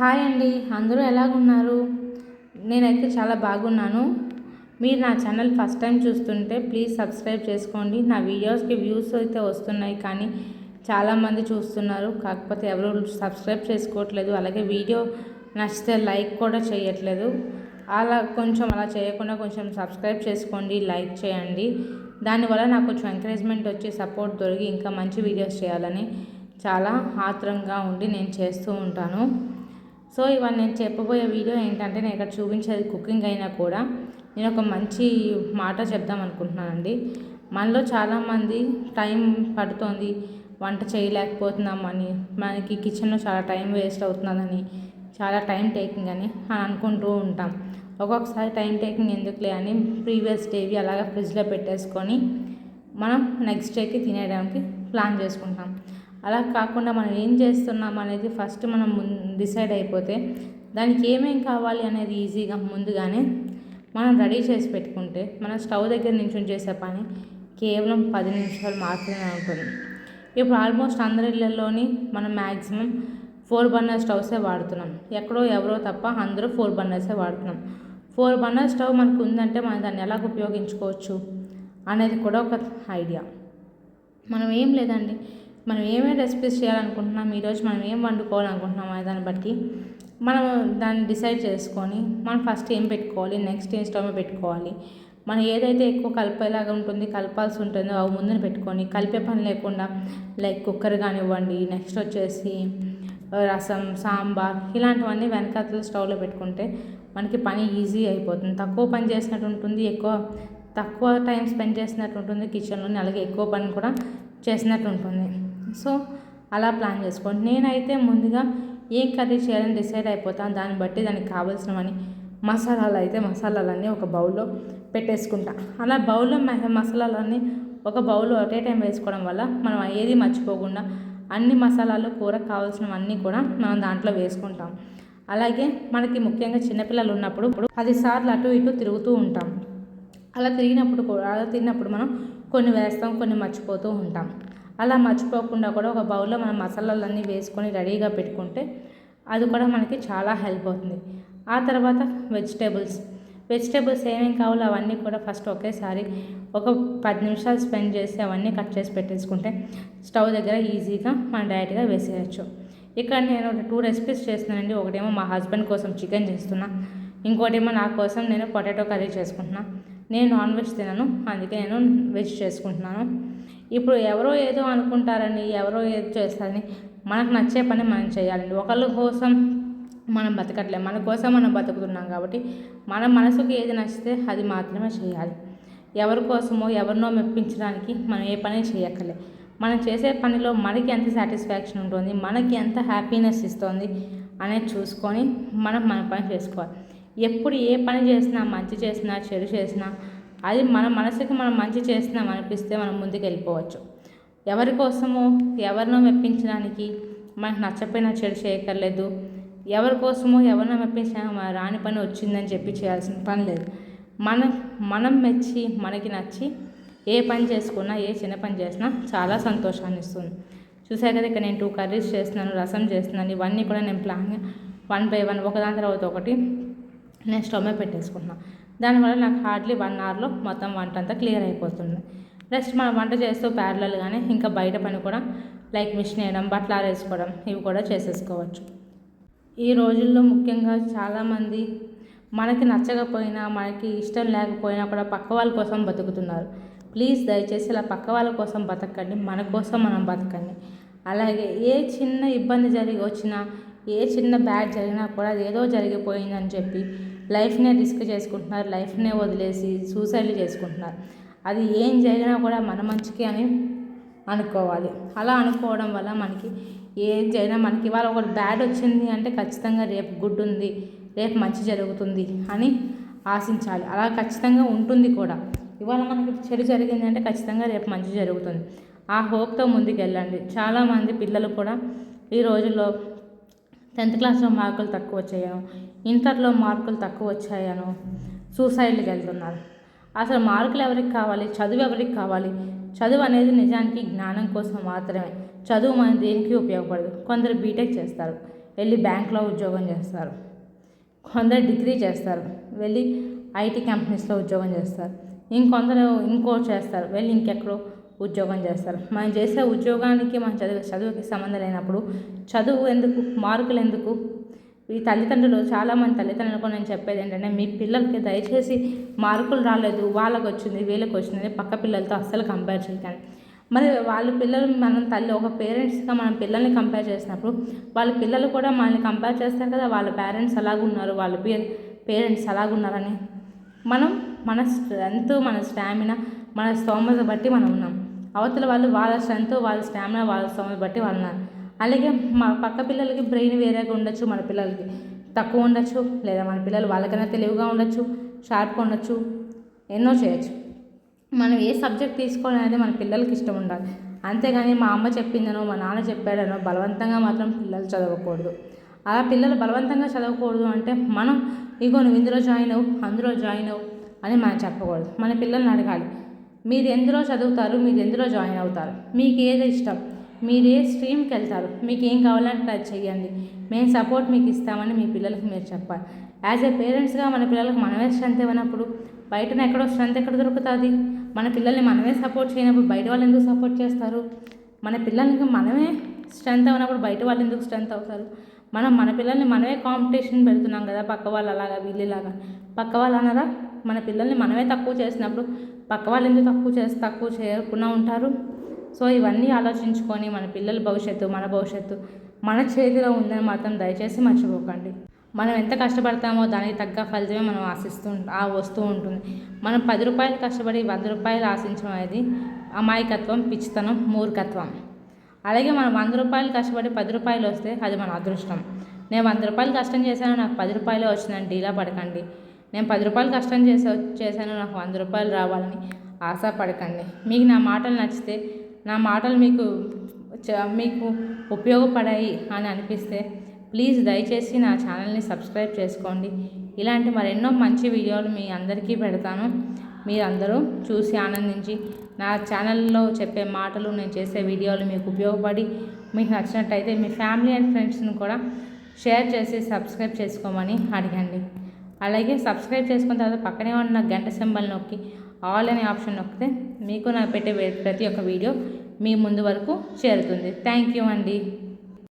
Hi అండి అందరూ ఎలాగున్నారు? నేనైతే చాలా బాగున్నాను. మీరు నా ఛానల్ ఫస్ట్ టైం చూస్తుంటే ప్లీజ్ సబ్స్క్రైబ్ చేసుకోండి. నా వీడియోస్కి వ్యూస్ అయితే వస్తున్నాయి కానీ చాలామంది చూస్తున్నారు. కాకపోతే ఎవరు సబ్స్క్రైబ్ చేసుకోవట్లేదు. అలాగే వీడియో నచ్చితే లైక్ కూడా చేయట్లేదు. అలా కొంచెం అలా చేయకుండా కొంచెం సబ్స్క్రైబ్ చేసుకోండి లైక్ చేయండి. దానివల్ల నాకు కొంచెం ఎంకరేజ్మెంట్ వచ్చి సపోర్ట్ దొరికి ఇంకా మంచి వీడియోస్ చేయాలని చాలా ఆత్రంగా ఉండి నేను చేస్తూ ఉంటాను. సో ఇవాళ నేను చెప్పబోయే వీడియో ఏంటంటే నేను ఇక్కడ చూపించేది కుకింగ్ అయినా కూడా నేను ఒక మంచి మాట చెప్దాం అనుకుంటున్నానండి. మనలో చాలామంది టైం పడుతోంది వంట చేయలేకపోతున్నామని మనకి కిచెన్లో చాలా టైం వేస్ట్ అవుతుందని చాలా టైం టేకింగ్ అని అని అనుకుంటూ ఉంటాం. ఒక్కొక్కసారి టైం టేకింగ్ ఎందుకులే అని ప్రీవియస్ డేవి అలాగ ఫ్రిడ్జ్లో పెట్టేసుకొని మనం నెక్స్ట్ డేకి తినేయడానికి ప్లాన్ చేసుకుంటాం. అలా కాకుండా మనం ఏం చేస్తున్నాం అనేది ఫస్ట్ మనం డిసైడ్ అయిపోతే దానికి ఏమేం కావాలి అనేది ఈజీగా ముందుగానే మనం రెడీ చేసి పెట్టుకుంటే మన స్టవ్ దగ్గర నుంచి చేసే పని కేవలం పది నిమిషాలు మాత్రమే ఉంటుంది ఇప్పుడు ఆల్మోస్ట్ అందరి ఇళ్ళల్లోని మనం మ్యాక్సిమం ఫోర్ బర్నర్ స్టవ్సే వాడుతున్నాం. ఎక్కడో ఎవరో తప్ప అందరూ ఫోర్ బర్నర్సే వాడుతున్నాం. ఫోర్ బర్నర్ స్టవ్ మనకు ఉందంటే మనం దాన్ని ఎలా ఉపయోగించుకోవచ్చు అనేది కూడా ఒక ఐడియా. మనం ఏం లేదండి మనం ఏమేమి రెసిపీస్ చేయాలనుకుంటున్నాం? ఈరోజు మనం ఏం వండుకోవాలనుకుంటున్నాం అనే దాన్ని బట్టి మనం దాన్ని డిసైడ్ చేసుకొని మనం ఫస్ట్ ఏం పెట్టుకోవాలి? నెక్స్ట్ ఏం స్టవ్ పెట్టుకోవాలి? మనం ఏదైతే ఎక్కువ కలిపేలాగా ఉంటుంది కలపాల్సి ఉంటుందో అవి ముందున పెట్టుకొని కలిపే పని లేకుండా లైక్ కుక్కర్ కానివ్వండి నెక్స్ట్ వచ్చేసి రసం సాంబార్ ఇలాంటివన్నీ వెనకాతల స్టవ్లో పెట్టుకుంటే మనకి పని ఈజీ అయిపోతుంది. తక్కువ పని చేసినట్టు ఉంటుంది ఎక్కువ తక్కువ టైం స్పెండ్ చేసినట్టు ఉంటుంది కిచెన్లోని అలాగే ఎక్కువ పని కూడా చేసినట్టు ఉంటుంది. సో అలా ప్లాన్ చేసుకోండి. నేనైతే ముందుగా ఏం కర్రీ చేయాలని డిసైడ్ అయిపోతాను దాన్ని బట్టి దానికి కావాల్సినవని మసాలాలు అయితే మసాలాలన్నీ ఒక బౌల్లో పెట్టేసుకుంటా. అలా బౌల్లో మసాలాలన్నీ ఒక బౌల్లో ఒకే టైం వేసుకోవడం వల్ల మనం ఏది మర్చిపోకుండా అన్ని మసాలాలు కూరకు కావాల్సినవన్నీ కూడా మనం దాంట్లో వేసుకుంటాం. అలాగే మనకి ముఖ్యంగా చిన్నపిల్లలు ఉన్నప్పుడు పదిసార్లు అటు ఇటు తిరుగుతూ ఉంటాం. అలా తిరిగినప్పుడు కూడా అలా తిరిగినప్పుడు మనం కొన్ని వేస్తాం కొన్ని మర్చిపోతూ ఉంటాం. అలా మర్చిపోకుండా కూడా ఒక బౌల్లో మనం మసాలాలన్నీ వేసుకొని రెడీగా పెట్టుకుంటే అది కూడా మనకి చాలా హెల్ప్ అవుతుంది. ఆ తర్వాత వెజిటేబుల్స్. వెజిటేబుల్స్ ఏమేమి కావాలో అవన్నీ కూడా ఫస్ట్ ఒకేసారి ఒక పది నిమిషాలు స్పెండ్ చేసి అవన్నీ కట్ చేసి పెట్టేసుకుంటే స్టవ్ దగ్గర ఈజీగా మనం డైరెక్ట్గా వేసేయచ్చు. ఇక్కడ నేను టూ రెసిపీస్ చేస్తున్నానండి. ఒకటేమో మా హస్బెండ్ కోసం చికెన్ చేస్తున్నా. ఇంకోటేమో నా కోసం నేను పొటాటో కర్రీ చేసుకుంటున్నా. నేను నాన్ వెజ్ తినను. అందుకే నేను వెజ్ చేసుకుంటున్నాను. ఇప్పుడు ఎవరో ఏదో అనుకుంటారని ఎవరో ఏదో చేస్తారని మనకు నచ్చే పని మనం చేయాలండి. ఒకళ్ళ కోసం మనం బతకట్లేదు మన కోసం మనం బతుకుతున్నాం కాబట్టి మన మనసుకు ఏది నచ్చితే అది మాత్రమే చేయాలి. ఎవరి కోసమో ఎవరినో మెప్పించడానికి మనం ఏ పని చేయక్కర్లే. మనం చేసే పనిలో మనకి ఎంత సాటిస్ఫాక్షన్ ఉంటుంది మనకి ఎంత హ్యాపీనెస్ ఇస్తుంది అనేది చూసుకొని మనం మన పని చేసుకోవాలి. ఎప్పుడు ఏ పని చేసినా మంచి చేసినా చెడు చేసినా అది మన మనసుకి మనం మంచి చేస్తున్నాం అనిపిస్తే మనం ముందుకు వెళ్ళిపోవచ్చు ఎవరి కోసమో ఎవరినో మెప్పించడానికి మనకు నచ్చపోయినా చెడు చేయక్కర్లేదు. ఎవరి కోసమో ఎవరినో మెప్పించినా మన రాని పని వచ్చిందని చెప్పి చేయాల్సిన పని లేదు. మనం మనం మెచ్చి మనకి నచ్చి ఏ పని చేసుకున్నా ఏ చిన్న పని చేసినా చాలా సంతోషాన్ని ఇస్తుంది. చూసారు కదా ఇక్కడ నేను టూ కర్రీస్ చేస్తున్నాను రసం చేస్తున్నాను ఇవన్నీ కూడా నేను ప్లాన్ వన్ బై వన్ ఒకదాని తర్వాత ఒకటి నేను స్టవ్ మీద పెట్టేసుకుంటున్నాను. దానివల్ల నాకు హార్డ్లీ వన్ అవర్లో మొత్తం వంట అంతా క్లియర్ అయిపోతుంది. నెక్స్ట్ మనం వంట చేస్తూ ప్యారలల్గానే ఇంకా బయట పని కూడా లైక్ మిషన్ వేయడం బట్టలు ఆరేసుకోవడం ఇవి కూడా చేసేసుకోవచ్చు. ఈ రోజుల్లో ముఖ్యంగా చాలామంది మనకి నచ్చకపోయినా మనకి ఇష్టం లేకపోయినా కూడా పక్క వాళ్ళ కోసం బతుకుతున్నారు. ప్లీజ్ దయచేసి ఇలా పక్క వాళ్ళ కోసం బతకండి మన కోసం మనం బతకండి. అలాగే ఏ చిన్న ఇబ్బంది జరిగి వచ్చినా ఏ చిన్న బ్యాడ్ జరిగినా కూడా అది ఏదో జరిగిపోయిందని చెప్పి లైఫ్నే రిస్క్ చేసుకుంటున్నారు లైఫ్నే వదిలేసి సూసైడ్లు చేసుకుంటున్నారు. అది ఏం జరిగినా కూడా మన మంచికి అని అనుకోవాలి. అలా అనుకోవడం వల్ల మనకి ఏం జరిగినా మనకి ఇవాళ ఒకటి బ్యాడ్ వచ్చింది అంటే ఖచ్చితంగా రేపు గుడ్ ఉంది రేపు మంచి జరుగుతుంది అని ఆశించాలి. అలా ఖచ్చితంగా ఉంటుంది కూడా. ఇవాళ మనకి చెడు జరిగింది అంటే ఖచ్చితంగా రేపు మంచి జరుగుతుంది. ఆ హోప్తో ముందుకు వెళ్ళండి చాలామంది పిల్లలు కూడా ఈ రోజుల్లో టెన్త్ క్లాస్లో మార్కులు తక్కువ వచ్చాయను. ఇంటర్లో మార్కులు తక్కువ వచ్చాయను. సూసైడ్కి వెళ్తున్నారు. అసలు మార్కులు ఎవరికి కావాలి? చదువు ఎవరికి కావాలి? చదువు అనేది నిజానికి జ్ఞానం కోసం మాత్రమే. చదువు మన దేనికి ఉపయోగపడదు? కొందరు బీటెక్ చేస్తారు. వెళ్ళి బ్యాంక్లో ఉద్యోగం చేస్తారు. కొందరు డిగ్రీ చేస్తారు. వెళ్ళి ఐటీ కంపెనీస్లో ఉద్యోగం చేస్తారు. ఇంకొందరు ఇంకోటి చేస్తారు. వెళ్ళి ఇంకెక్కడో ఉద్యోగం చేస్తారు. మనం చేసే ఉద్యోగానికి మన చదువు చదువుకి సంబంధం లేనప్పుడు చదువు ఎందుకు మార్కులు ఎందుకు? ఈ తల్లిదండ్రులు చాలామంది తల్లిదండ్రులకు నేను చెప్పేది ఏంటంటే మీ పిల్లలకి దయచేసి మార్కులు రాలేదు వాళ్ళకి వచ్చింది వీళ్ళకి వచ్చింది పక్క పిల్లలతో అస్సలు కంపేర్ చేయకండి. మరి వాళ్ళ పిల్లలు మనం తల్లి ఒక పేరెంట్స్గా మనం పిల్లల్ని కంపేర్ చేసినప్పుడు వాళ్ళ పిల్లలు కూడా మనల్ని కంపేర్ చేస్తారు కదా వాళ్ళ పేరెంట్స్ అలాగున్నారు వాళ్ళ పే పేరెంట్స్ అలాగున్నారని. మనం మన స్ట్రెంత్ మన స్టామినా మన స్తోమత బట్టి మనం ఉన్నాం. అవతల వాళ్ళు వాళ్ళ స్ట్రెంత్ వాళ్ళ స్టామినా వాళ్ళ స్తోమత బట్టి వాళ్ళు ఉన్నారు అలాగే మా పక్క పిల్లలకి బ్రెయిన్ వేరేగా ఉండొచ్చు మన పిల్లలకి తక్కువ ఉండొచ్చు లేదా మన పిల్లలు వాళ్ళకన్నా తెలివిగా ఉండొచ్చు షార్ప్గా ఉండొచ్చు ఎన్నో చేయొచ్చు. మనం ఏ సబ్జెక్ట్ తీసుకోవాలనేది మన పిల్లలకి ఇష్టం ఉండాలి. అంతేగాని మా అమ్మ చెప్పిందనో మా నాన్న చెప్పాడనో బలవంతంగా మాత్రం పిల్లలు చదవకూడదు. అలా పిల్లలు బలవంతంగా చదవకూడదు అంటే మనం ఇగో నువ్వు ఇందులో జాయిన్ అవ్వు అందులో జాయిన్ అవ్వు అని మనం చెప్పకూడదు. మన పిల్లల్ని అడగాలి. మీరు ఎందులో చదువుతారు మీరు ఎందులో జాయిన్ అవుతారు? మీకు ఏది ఇష్టం? మీరు ఏ స్ట్రీమ్కి వెళ్తారు. మీకు ఏం కావాలంటే అది చెయ్యండి. మేము సపోర్ట్ మీకు ఇస్తామని మీ పిల్లలకి మీరు చెప్పాలి. యాజ్ ఏ పేరెంట్స్గా మన పిల్లలకు మనమే స్ట్రెంత్ ఇవ్వనప్పుడు బయటన ఎక్కడో స్ట్రెంత్ ఎక్కడ దొరుకుతుంది? మన పిల్లల్ని మనమే సపోర్ట్ చేయనప్పుడు బయట వాళ్ళు ఎందుకు సపోర్ట్ చేస్తారు? మన పిల్లలకి మనమే స్ట్రెంత్ అవ్వనప్పుడు బయట వాళ్ళు ఎందుకు స్ట్రెంత్ అవుతారు? మనం మన పిల్లల్ని మనమే కాంపిటీషన్ పెడుతున్నాం కదా పక్క వాళ్ళు అలాగా వీళ్ళలాగా పక్క వాళ్ళు అన్నారా? మన పిల్లల్ని మనమే తక్కువ చేసినప్పుడు పక్క వాళ్ళు ఎందుకు తక్కువ చేసి తక్కువ చేయకుండా ఉంటారు? సో ఇవన్నీ ఆలోచించుకొని మన పిల్లల భవిష్యత్తు మన భవిష్యత్తు మన చేతిలో ఉందని మాత్రం దయచేసి మర్చిపోకండి. మనం ఎంత కష్టపడతామో దానికి తగ్గ ఫలితమే మనం ఆశిస్తూ ఆ వస్తూ ఉంటుంది. మనం పది రూపాయలు కష్టపడి వంద రూపాయలు ఆశించడం అనేది అమాయకత్వం పిచ్చితనం మూర్ఖత్వం. అలాగే మనం వంద రూపాయలు కష్టపడి పది రూపాయలు వస్తే అది మన అదృష్టం. నేను వంద రూపాయలు కష్టం చేశాను నాకు పది రూపాయలు వచ్చిందని డీలా పడకండి. నేను పది రూపాయలు కష్టం చేసా చేశాను నాకు వంద రూపాయలు రావాలని ఆశపడకండి. మీకు నా మాటలు నచ్చితే నా మాటలు మీకు మీకు ఉపయోగపడాయి అని అనిపిస్తే ప్లీజ్ దయచేసి నా ఛానల్ని సబ్స్క్రైబ్ చేసుకోండి. ఇలాంటి మరెన్నో మంచి వీడియోలు మీ అందరికీ పెడతాను. మీరందరూ చూసి ఆనందించి నా ఛానల్లో చెప్పే మాటలు నేను చేసే వీడియోలు మీకు ఉపయోగపడి మీకు నచ్చినట్టయితే మీ ఫ్యామిలీ అండ్ ఫ్రెండ్స్ని కూడా షేర్ చేసి సబ్స్క్రైబ్ చేసుకోమని అడగండి. అలాగే సబ్స్క్రైబ్ చేసుకున్న తర్వాత పక్కనే ఉన్న గంట సింబల్ నొక్కి ఆల్ అనే ఆప్షన్ నొక్కితే మీకు నా పెట్టే ప్రతి ఒక్క వీడియో మీ ముందు వరకు చేరుతుంది. థ్యాంక్ యూ అండి.